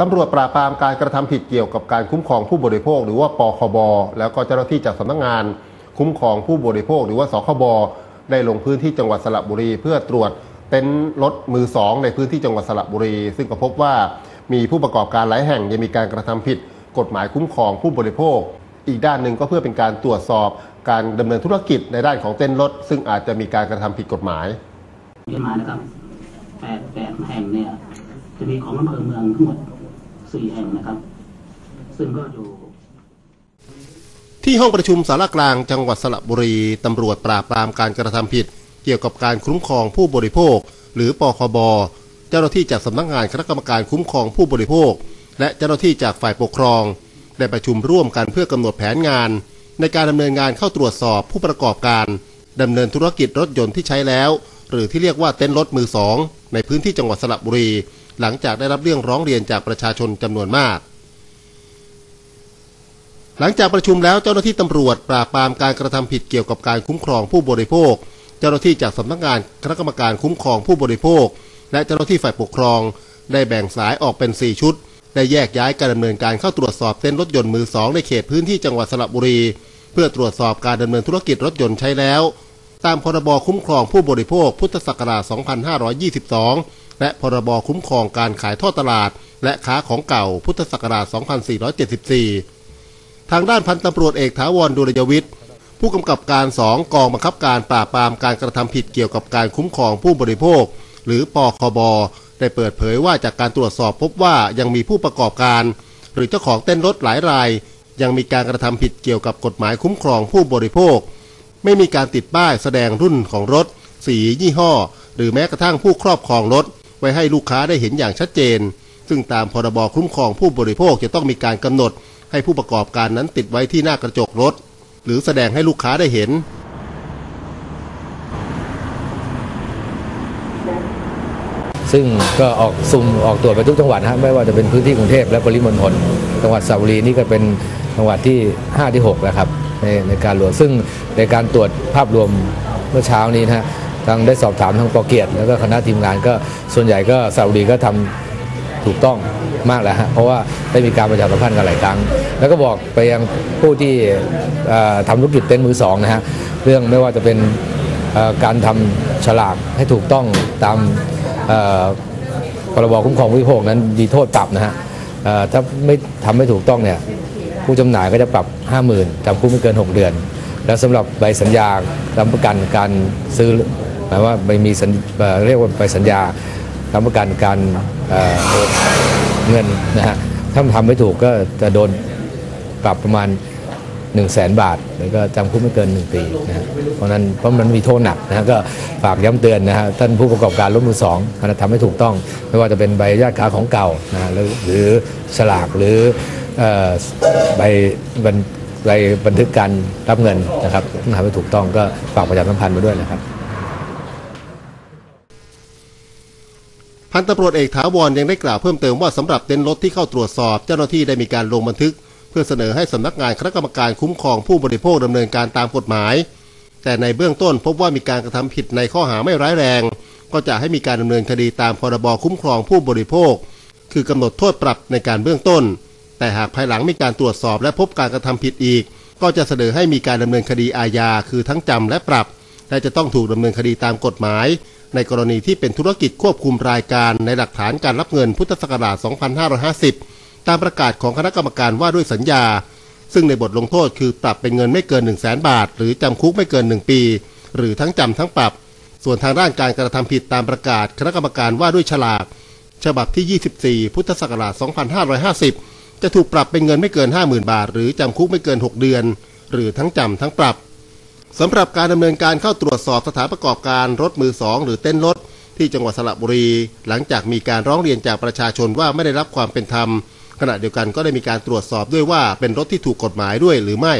ตำรวจปราบปรามการกระทำผิดเกี่ยวกับการคุ้มครองผู้บริโภค หรือว่าปคบ แล้วก็เจ้าหน้าที่จากสำนักงาน คุ้มครองผู้บริโภค หรือว่าสคบ ได้ลงพื้นที่จังหวัดสระบุรี เพื่อตรวจเต็นท์รถมือสองในพื้นที่จังหวัดสระบุรี ซึ่งก็พบว่ามีผู้ประกอบการหลายแห่งยังมีการกระทำผิด กฎหมายคุ้มครองผู้บริโภค อีกด้านหนึ่งก็เพื่อเป็นการตรวจสอบการดำเนินธุรกิจในด้านของเต้นรถ ซึ่งอาจจะมีการกระทำผิดกฎหมายมีมานะครับแปดแปดแห่งเนี่ยจะมีของอำเภอเมืองทั้งหมด สี่แห่งนะครับ ซึ่งก็อยู่ที่ห้องประชุมสารกลางจังหวัดสระบุรีตำรวจปราบปรามการกระทำผิด เกี่ยวกับการคุ้มครองผู้บริโภค หรือปคบเจ้าหน้าที่จากสำนักงานคณะกรรมการคุ้มครองผู้บริโภค และเจ้าหน้าที่จากฝ่ายปกครองได้ประชุมร่วมกันเพื่อกำหนดแผนงาน ในการดำเนินงานเข้าตรวจสอบผู้ประกอบการดำเนินธุรกิจรถยนต์ที่ใช้แล้ว หรือที่เรียกว่าเต้นรถมือสองในพื้นที่จังหวัดสระบุรี หลังจากได้รับเรื่องร้องเรียนจากประชาชนจำนวนมาก หลังจากประชุมแล้วเจ้าหน้าที่ตำรวจ ปราบปรามการกระทำผิดเกี่ยวกับการคุ้มครองผู้บริโภค เจ้าหน้าที่จากสำนักงานคณะกรรมการคุ้มครองผู้บริโภค และเจ้าหน้าที่ฝ่ายปกครอง ได้แบ่งสายออกเป็น 4 ชุด ได้แยกย้ายการดำเนินการเข้าตรวจสอบเต้นรถยนต์มือสองในเขตพื้นที่จังหวัดสระบุรี เพื่อตรวจสอบการดำเนินธุรกิจรถยนต์ใช้แล้วตามพรบคุ้มครองผู้บริโภคพุทธศักราช 2522 และพรบคุ้มครองการขายทอดตลาด และค้าของเก่าพุทธศักราช 2474 ทางด้านพันตำรวจเอกถาวรดุลยวิทย์ ผู้กำกับการสองกองบังคับการปราบปรามการกระทำผิดเกี่ยวกับการคุ้มครองผู้บริโภค หรือปอคบได้เปิดเผยว่าจากการตรวจสอบพบว่ายังมีผู้ประกอบการ หรือเจ้าของเต้นรถหลายราย ยังมีการกระทำผิดเกี่ยวกับกฎหมายคุ้มครองผู้บริโภค ไม่มีการติดป้ายแสดงรุ่นของรถ สียี่ห้อ หรือแม้กระทั่งผู้ครอบครองรถ ไว้ให้ลูกค้าได้เห็นอย่างชัดเจน ซึ่งตามพรบคุ้มครองผู้บริโภคจะต้องมีการกำหนด ให้ผู้ประกอบการนั้นติดไว้ที่หน้ากระจกรถ หรือแสดงให้ลูกค้าได้เห็น ซึ่งก็ออกซุ่มออกตรวจไปทุกจังหวัดฮะไม่ว่าจะเป็นพื้นที่กรุงเทพและปริมณฑลจังหวัดสระบุรีนี่ก็เป็นจังหวัดที่ 5 ที่ 6 แล้วครับในในการตรวจซึ่งในการตรวจภาพรวมเมื่อเช้านี้นะฮะ ทางได้สอบถามทางปอเกียรติแล้วก็คณะทีมงานก็ส่วนใหญ่ก็สระบุรีก็ทำถูกต้องมากแล้วฮะเพราะว่าได้มีการประชาสัมพันธ์กันหลายครั้ง แล้วก็บอกไปยังผู้ที่ทำธุรกิจเต็นท์มือสองนะฮะเรื่องไม่ว่าจะเป็นการทำฉลากให้ถูกต้องตามพรบคุ้มครองผู้บริโภคนั้นมีโทษปรับนะฮะถ้าไม่ทำไม่ถูกต้องเนี่ยผู้จำหน่ายก็จะปรับ 50,000จำคุกไม่เกิน 6 เดือน แล้วสำหรับใบสัญญารับประกันการซื้อ หมายว่าใบมีสัญเรียกว่าใบสัญญารับประกันการเอ่อโอนเงินนะฮะถ้าทำไม่ถูกก็จะโดนปรับประมาณ 1 0 0 0 0แสนบาท แล้วก็จำคุกไม่เกิน 1 ปีนะฮะเพราะนั้นเพราะมันมีโทษหนักนะฮะก็ฝากย้ำเตือนนะฮะท่านผู้ประกอบการรถมือสองนะทำให้ถูกต้อง ไม่ว่าจะเป็นใบอนุญาตค้าของเก่านะฮะหรือหรือฉลากหรือเอ่อใบบันใบบันทึกการรับเงินนะครับต้องทำให้ถูกต้องก็ฝากประชาสัมพันธ์มาด้วยนะครับ พันตำรวจเอกถาวรยังได้กล่าวเพิ่มเติมว่าสำหรับเต็นท์รถที่เข้าตรวจสอบ เจ้าหน้าที่ได้มีการลงบันทึก เพื่อเสนอให้สำนักงานคณะกรรมการคุ้มครองผู้บริโภคดำเนินการตามกฎหมาย แต่ในเบื้องต้นพบว่ามีการกระทำผิดในข้อหาไม่ร้ายแรง ก็จะให้มีการดำเนินคดีตามพรบคุ้มครองผู้บริโภค คือกำหนดโทษปรับในการเบื้องต้น แต่หากภายหลังมีการตรวจสอบและพบการกระทำผิดอีก ก็จะเสนอให้มีการดำเนินคดีอาญาคือทั้งจำและปรับ และจะต้องถูกดำเนินคดีตามกฎหมาย ในกรณีที่เป็นธุรกิจควบคุมรายการในหลักฐานการรับเงินพุทธศักราช 2550 ตามประกาศของคณะกรรมการว่าด้วยสัญญา ซึ่งในบทลงโทษคือปรับเป็นเงินไม่เกิน 1 0 0 0 0แบาท หรือจำคุกไม่เกิน 1 ปี หรือทั้งจำทั้งปรับ ส่วนทางด้านการกระทำผิดตามประกาศคณะกรรมการว่าด้วยฉลาก ฉบับที่ 24 พุทธศักราช 2550 จะถูกปรับเป็นเงินไม่เกิน 50,000 บาท หรือจำคุกไม่เกิน 6 เดือน หรือทั้งจำทั้งปรับ สำหรับการดำเนินการเข้าตรวจสอบสถานประกอบการรถมือสองหรือเต้นรถ ที่จังหวัดสระบุรี หลังจากมีการร้องเรียนจากประชาชนว่าไม่ได้รับความเป็นธรรม ขณะเดียวกันก็ได้มีการตรวจสอบด้วยว่าเป็นรถที่ถูกกฎหมายด้วยหรือไม่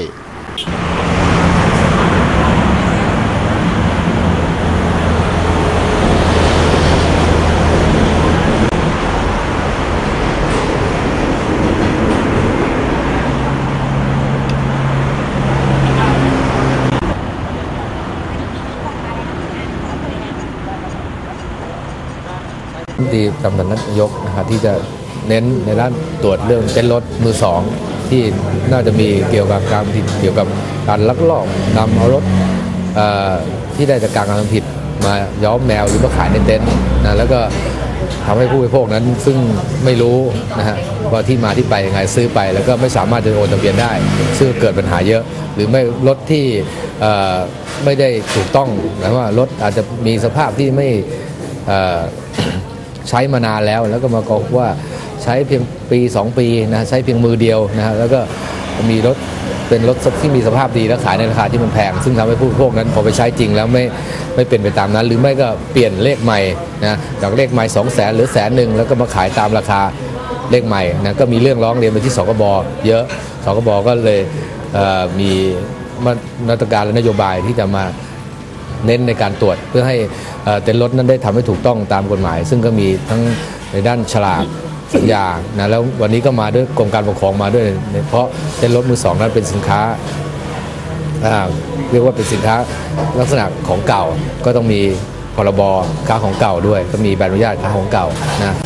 รัฐมนตรีกำนันนายกนะครับที่จะเน้นในด้านตรวจเรื่องเต้นรถมือสองที่น่าจะมีเกี่ยวกับการผิดเกี่ยวกับการลักลอบนำเอารถที่ได้จากการกระทำผิดมาย้อมแมวหรือมาขายในเต็นท์นะแล้วก็ทำให้ผู้บริโภคนั้นซึ่งไม่รู้นะฮะว่าที่มาที่ไปยังไงซื้อไป แล้วก็ไม่สามารถจะโอนทะเบียนได้ ซึ่งเกิดปัญหาเยอะ หรือไม่รถที่ไม่ได้ถูกต้องนะว่ารถอาจจะมีสภาพที่ไม่ ใช้มานานแล้วแล้วก็มากอกว่าใช้เพียงปี 2 ปีนะใช้เพียงมือเดียวนะฮะแล้วก็มีรถเป็นรถที่มีสภาพดีและขายในราคาที่มันแพง ซึ่งทำให้ผู้บริโภคนั้นพอไปใช้จริงแล้วไม่ไม่เป็นไปตามนั้น หรือไม่ก็เปลี่ยนเลขใหม่นะจากเลขใหม่2 0 0แสนหรือแสนหนึ่งแล้วก็มาขายตามราคาเลขใหม่นะก็มีเรื่องร้องเรียนไปที่สกบเยอะสกบก็เลยเมีมาตรการและนโยบายที่จะมา เน้นในการตรวจเพื่อให้เต็นท์รถนั้นได้ทำให้ถูกต้องตามกฎหมาย ซึ่งก็มีทั้งในด้านฉลากสัญญานะแล้ววันนี้ก็มาด้วยกรมการปกครองมาด้วย เพราะเต็นท์รถมือสองนั้นเป็นสินค้าเรียกว่าเป็นสินค้าลักษณะของเก่าก็ต้องมีพรบค้าของเก่าด้วย ก็มีใบอนุญาตค้าของเก่านะ